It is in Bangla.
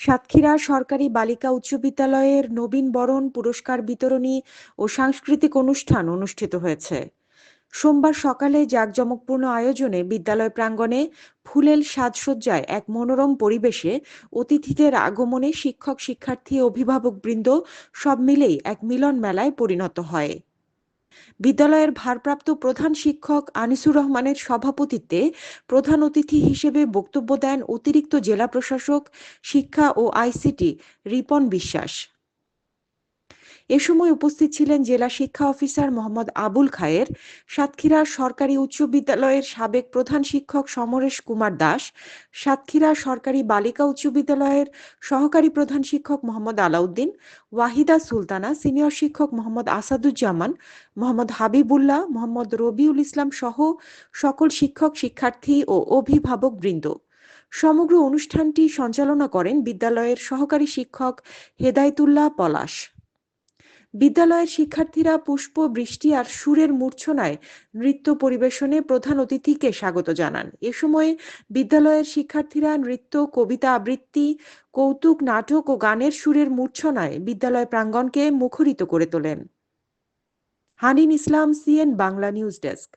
সাতক্ষীরা সরকারি বালিকা উচ্চ বিদ্যালয়ের নবীন বরণ, পুরস্কার বিতরণী ও সাংস্কৃতিক অনুষ্ঠান অনুষ্ঠিত হয়েছে। সোমবার সকালে জাঁকজমকপূর্ণ আয়োজনে বিদ্যালয় প্রাঙ্গণে ফুলেল সাজসজ্জায় এক মনোরম পরিবেশে অতিথিদের আগমনে শিক্ষক, শিক্ষার্থী, অভিভাবকবৃন্দ সব মিলেই এক মিলন মেলায় পরিণত হয়। বিদ্যালয়ের ভারপ্রাপ্ত প্রধান শিক্ষক আনিসুর রহমানের সভাপতিত্বে প্রধান অতিথি হিসেবে বক্তব্য দেন অতিরিক্ত জেলা প্রশাসক, শিক্ষা ও আইসিটি রিপন বিশ্বাস। এ সময় উপস্থিত ছিলেন জেলা শিক্ষা অফিসার মোহাম্মদ আবুল খায়ের, সাতক্ষীরা সরকারি উচ্চ বিদ্যালয়ের সাবেক প্রধান শিক্ষক সমরেশ কুমার দাস, সাতক্ষীরা সরকারি বালিকা উচ্চ বিদ্যালয়ের সহকারী প্রধান শিক্ষক মোহাম্মদ আলাউদ্দিন, ওয়াহিদা সুলতানা, সিনিয়র শিক্ষক মোহাম্মদ আসাদুজ্জামান, মোহাম্মদ হাবিবুল্লাহ, মোহাম্মদ রবিউল ইসলাম সহ সকল শিক্ষক, শিক্ষার্থী ও অভিভাবক বৃন্দ। সমগ্র অনুষ্ঠানটি সঞ্চালনা করেন বিদ্যালয়ের সহকারী শিক্ষক হেদায়তুল্লাহ পলাশ। বিদ্যালয়ের শিক্ষার্থীরা পুষ্প, বৃষ্টি আর সুরের মূর্ছনায় নৃত্য পরিবেশনে প্রধান অতিথিকে স্বাগত জানান। এ সময় বিদ্যালয়ের শিক্ষার্থীরা নৃত্য, কবিতা আবৃত্তি, কৌতুক, নাটক ও গানের সুরের মূর্ছনায় বিদ্যালয় প্রাঙ্গণকে মুখরিত করে তোলেন। Hanin Islam, CN Bangla news desk.